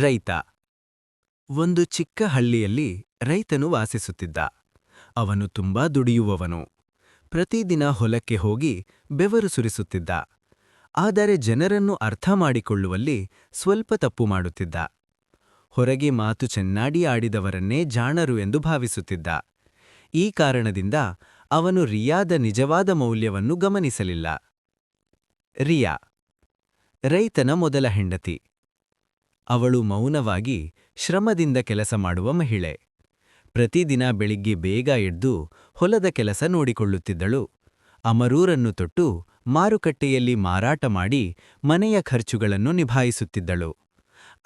ರೈತ. ಒಂದು ಚಿಕ್ಕ ಹಳ್ಳಿಯಲ್ಲಿ ರೈತನು ವಾಸಿಸುತ್ತಿದ್ದ. ಅವನು ತುಂಬಾ ದುಡಿಯುವವನು. ಪ್ರತಿದಿನ ಹೊಲಕ್ಕೆ ಹೋಗಿ ಬೆವರು ಸುರಿಸುತ್ತಿದ್ದ. ಆದರೆ ಜನರನ್ನು ಅರ್ಥ ಮಾಡಿಕೊಳ್ಳುವಲ್ಲಿ ಸ್ವಲ್ಪ ತಪ್ಪು ಮಾಡುತ್ತಿದ್ದ. ಹೊರಗೆ ಮಾತು ಚೆನ್ನಾಡಿ ಆಡಿದವರನ್ನೇ ಜಾಣರು ಎಂದು ಭಾವಿಸುತ್ತಿದ್ದ. ಈ ಕಾರಣದಿಂದ ಅವನು ರಿಯಾದ ನಿಜವಾದ ಮೌಲ್ಯವನ್ನು ಗಮನಿಸಲಿಲ್ಲ. ರಿಯಾ. ರೈತನ ಮೊದಲ ಹೆಂಡತಿ. ಅವಳು ಮೌನವಾಗಿ ಶ್ರಮದಿಂದ ಕೆಲಸ ಮಾಡುವ ಮಹಿಳೆ. ಪ್ರತಿದಿನ ಬೆಳಿಗ್ಗೆ ಬೇಗ ಎದ್ದು ಹೊಲದ ಕೆಲಸ ನೋಡಿಕೊಳ್ಳುತ್ತಿದ್ದಳು. ಅಮರೂರನ್ನು ತೊಟ್ಟು ಮಾರುಕಟ್ಟೆಯಲ್ಲಿ ಮಾರಾಟ ಮಾಡಿ ಮನೆಯ ಖರ್ಚುಗಳನ್ನು ನಿಭಾಯಿಸುತ್ತಿದ್ದಳು.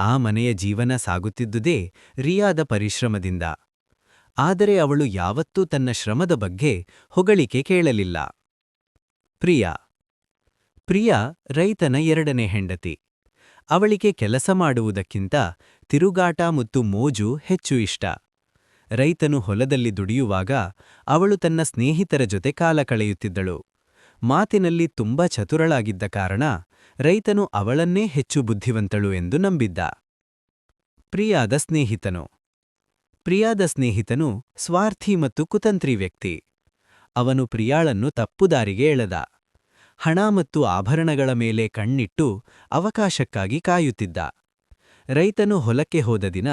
ಆ ಮನೆಯ ಜೀವನ ಸಾಗುತ್ತಿದ್ದುದೇ ರಿಯಾದ ಪರಿಶ್ರಮದಿಂದ. ಆದರೆ ಅವಳು ಯಾವತ್ತೂ ತನ್ನ ಶ್ರಮದ ಬಗ್ಗೆ ಹೊಗಳಿಕೆ ಕೇಳಲಿಲ್ಲ. ಪ್ರಿಯಾ. ಪ್ರಿಯಾ ರೈತನ ಎರಡನೇ ಹೆಂಡತಿ. ಅವಳಿಗೆ ಕೆಲಸ ಮಾಡುವುದಕ್ಕಿಂತ ತಿರುಗಾಟ ಮತ್ತು ಮೋಜು ಹೆಚ್ಚು ಇಷ್ಟ. ರೈತನು ಹೊಲದಲ್ಲಿ ದುಡಿಯುವಾಗ ಅವಳು ತನ್ನ ಸ್ನೇಹಿತರ ಜೊತೆ ಕಾಲ ಕಳೆಯುತ್ತಿದ್ದಳು. ಮಾತಿನಲ್ಲಿ ತುಂಬ ಚತುರಳಾಗಿದ್ದ ಕಾರಣ ರೈತನು ಅವಳನ್ನೇ ಹೆಚ್ಚು ಬುದ್ಧಿವಂತಳು ಎಂದು ನಂಬಿದ್ದ. ಪ್ರಿಯಾದ ಸ್ನೇಹಿತನು. ಪ್ರಿಯಾದ ಸ್ನೇಹಿತನು ಸ್ವಾರ್ಥಿ ಮತ್ತು ಕುತಂತ್ರಿ ವ್ಯಕ್ತಿ. ಅವನು ಪ್ರಿಯಾಳನ್ನು ತಪ್ಪುದಾರಿಗೆ ಎಳೆದ. ಹಣ ಮತ್ತು ಆಭರಣಗಳ ಮೇಲೆ ಕಣ್ಣಿಟ್ಟು ಅವಕಾಶಕ್ಕಾಗಿ ಕಾಯುತ್ತಿದ್ದ. ರೈತನು ಹೊಲಕ್ಕೆ ಹೋದ ದಿನ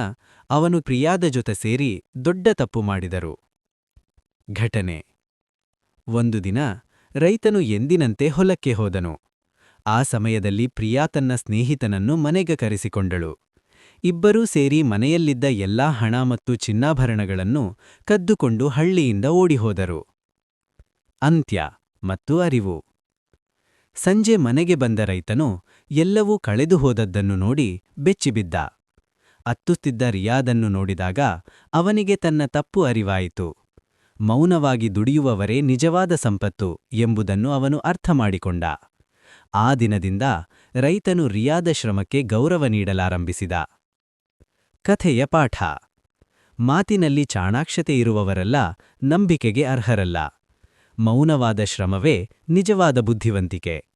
ಅವನು ಪ್ರಿಯಾದ ಜೊತೆ ಸೇರಿ ದೊಡ್ಡ ತಪ್ಪು ಮಾಡಿದರು. ಘಟನೆ. ಒಂದು ದಿನ ರೈತನು ಎಂದಿನಂತೆ ಹೊಲಕ್ಕೆ ಹೋದನು. ಆ ಸಮಯದಲ್ಲಿ ಪ್ರಿಯಾ ತನ್ನ ಸ್ನೇಹಿತನನ್ನು ಮನೆಗೆ ಕರೆಸಿಕೊಂಡಳು. ಇಬ್ಬರೂ ಸೇರಿ ಮನೆಯಲ್ಲಿದ್ದ ಎಲ್ಲಾ ಹಣ ಮತ್ತು ಚಿನ್ನಾಭರಣಗಳನ್ನು ಕದ್ದುಕೊಂಡು ಹಳ್ಳಿಯಿಂದ ಓಡಿಹೋದರು. ಅಂತ್ಯ ಮತ್ತು ಅರಿವು. ಸಂಜೆ ಮನೆಗೆ ಬಂದ ರೈತನು ಎಲ್ಲವೂ ಕಳೆದು ಹೋದದ್ದನ್ನು ನೋಡಿ ಬೆಚ್ಚಿಬಿದ್ದ. ಅತ್ತುತ್ತಿದ್ದ ರಿಯಾದನ್ನು ನೋಡಿದಾಗ ಅವನಿಗೆ ತನ್ನ ತಪ್ಪು ಅರಿವಾಯಿತು. ಮೌನವಾಗಿ ದುಡಿಯುವವರೇ ನಿಜವಾದ ಸಂಪತ್ತು ಎಂಬುದನ್ನು ಅವನು ಅರ್ಥ ಮಾಡಿಕೊಂಡ. ಆ ದಿನದಿಂದ ರೈತನು ರಿಯಾದ ಶ್ರಮಕ್ಕೆ ಗೌರವ ನೀಡಲಾರಂಭಿಸಿದ. ಕಥೆಯ ಪಾಠ. ಮಾತಿನಲ್ಲಿ ಚಾಣಾಕ್ಷತೆ ಇರುವವರೆಲ್ಲ ನಂಬಿಕೆಗೆ ಅರ್ಹರಲ್ಲ. ಮೌನವಾದ ಶ್ರಮವೇ ನಿಜವಾದ ಬುದ್ಧಿವಂತಿಕೆ.